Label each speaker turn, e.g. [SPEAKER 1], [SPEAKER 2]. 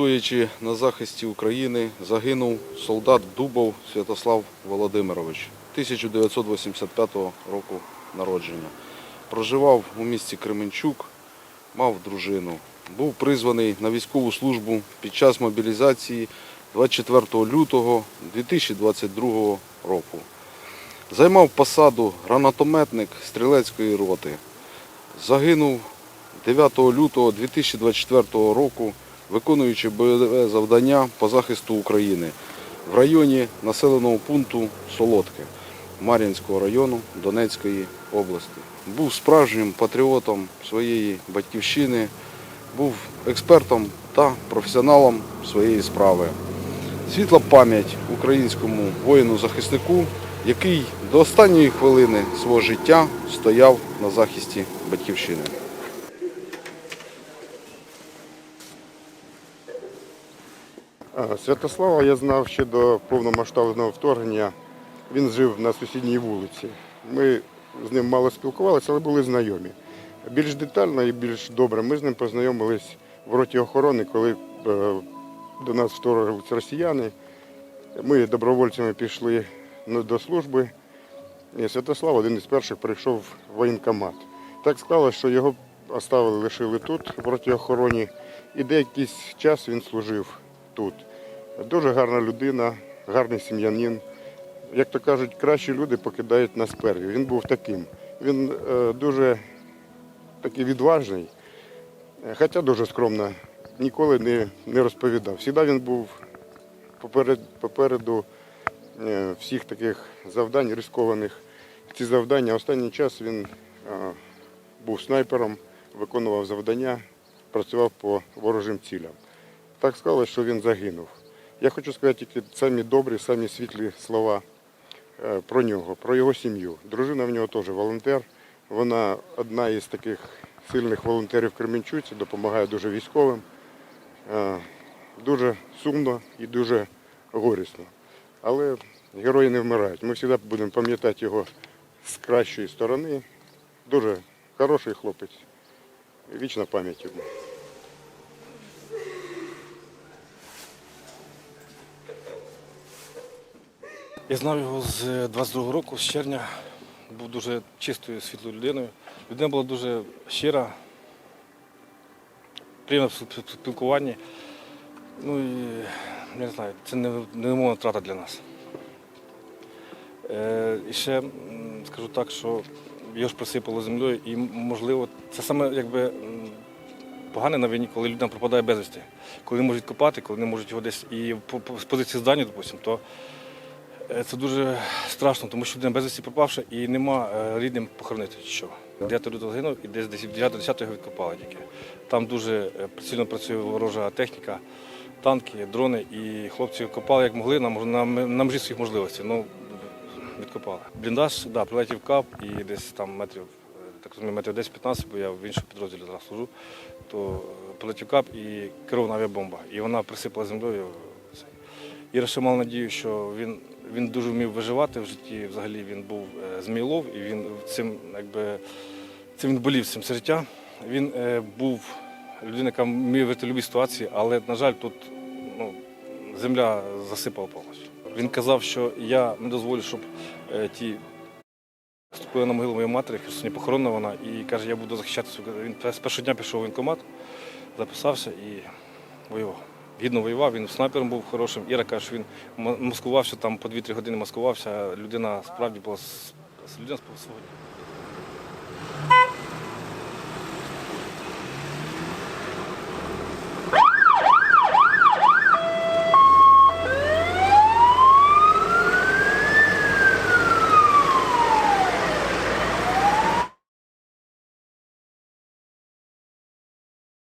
[SPEAKER 1] Стоячи на захисті України, загинув солдат Дубов Святослав Володимирович 1985 року народження. Проживав у місті Кременчук, мав дружину. Був призваний на військову службу під час мобілізації 24 лютого 2022 року. Займав посаду гранатометник стрілецької роти. Загинув 9 лютого 2024 року, виконуючи бойове завдання по захисту України в районі населеного пункту Солодке Мар'їнського району Донецької області. Був справжнім патріотом своєї батьківщини, був експертом та професіоналом своєї справи. Світла пам'ять українському воїну-захиснику, який до останньої хвилини свого життя стояв на захисті батьківщини.
[SPEAKER 2] Святослава я знав ще до повномасштабного вторгнення. Він жив на сусідній вулиці. Ми з ним мало спілкувалися, але були знайомі. Більш детально і більш добре ми з ним познайомились в роті охорони, коли е, до нас вторглися росіяни. Ми добровольцями пішли до служби. І Святослав один із перших прийшов в воєнкомат. Так склалося, що його оставили, лишили тут, в роті охороні, і деякий час він служив тут. Дуже гарна людина, гарний сім'янин. Як то кажуть, кращі люди покидають нас перві. Він був таким. Він е, дуже такий відважний, хоча дуже скромно, ніколи не, не розповідав. Всіда він був поперед, попереду е, всіх таких завдань рискованих. Ці завдання останній час він е, був снайпером, виконував завдання, працював по ворожим цілям. Так склалося, що він загинув. Я хочу сказати тільки самі добрі, самі світлі слова е, про нього, про його сім'ю. Дружина в нього теж волонтер. Вона одна із таких сильних волонтерів Кременчуці, допомагає дуже військовим. Е, Дуже сумно і дуже горісно. Але герої не вмирають. Ми завжди будемо пам'ятати його з кращої сторони. Дуже хороший хлопець. Вічна пам'ять йому.
[SPEAKER 3] Я знав його з 22-го року, з червня. Був дуже чистою, світлою людиною. Людина була дуже щира, приємна в спілкуванні. Ну і не знаю, це не- невимовна втрата для нас. Е, і ще скажу так, що його ж присипало землею, і можливо, це саме якби погане на війні, коли людина пропадає безвісти. Коли не можуть копати, коли не можуть його десь і по- по- з позиції здання, допустимо, то Е, Це дуже страшно, тому що людина безвісті пропавша і нема е, рідним похоронити що. 9 лютого загинув і десь 9-10 його відкопали тільки. Там дуже е, сильно працює ворожа техніка, танки, дрони, і хлопці копали як могли на, на, на межі своїх можливостей. Ну, відкопали. Бліндаж, да, прилетів кап і десь там метрів, е, так розумію, метрів 10-15, бо я в іншому підрозділі зараз служу, то е, прилетів кап і керована авіабомба. І вона присипала землею. Іра ще мав надію, що він, він дуже вмів виживати в житті. Взагалі він був е, змійлов і він цим, якби, цим він болів цим все життя. Він е, був людина, яка вмів вийти в будь-якій ситуації, але, на жаль, тут ну, земля засипала повністю. Він казав, що я не дозволю, щоб е, ті вступили на могилу моєї матері, Херсоні похоронена вона, і каже, я буду захищати. Він з першого дня пішов в воєнкомат, записався і воював. Гідно воював, він снайпером був хорошим. Іра каже, що він маскувався там по 2-3 години маскувався. Людина справді була людина свого.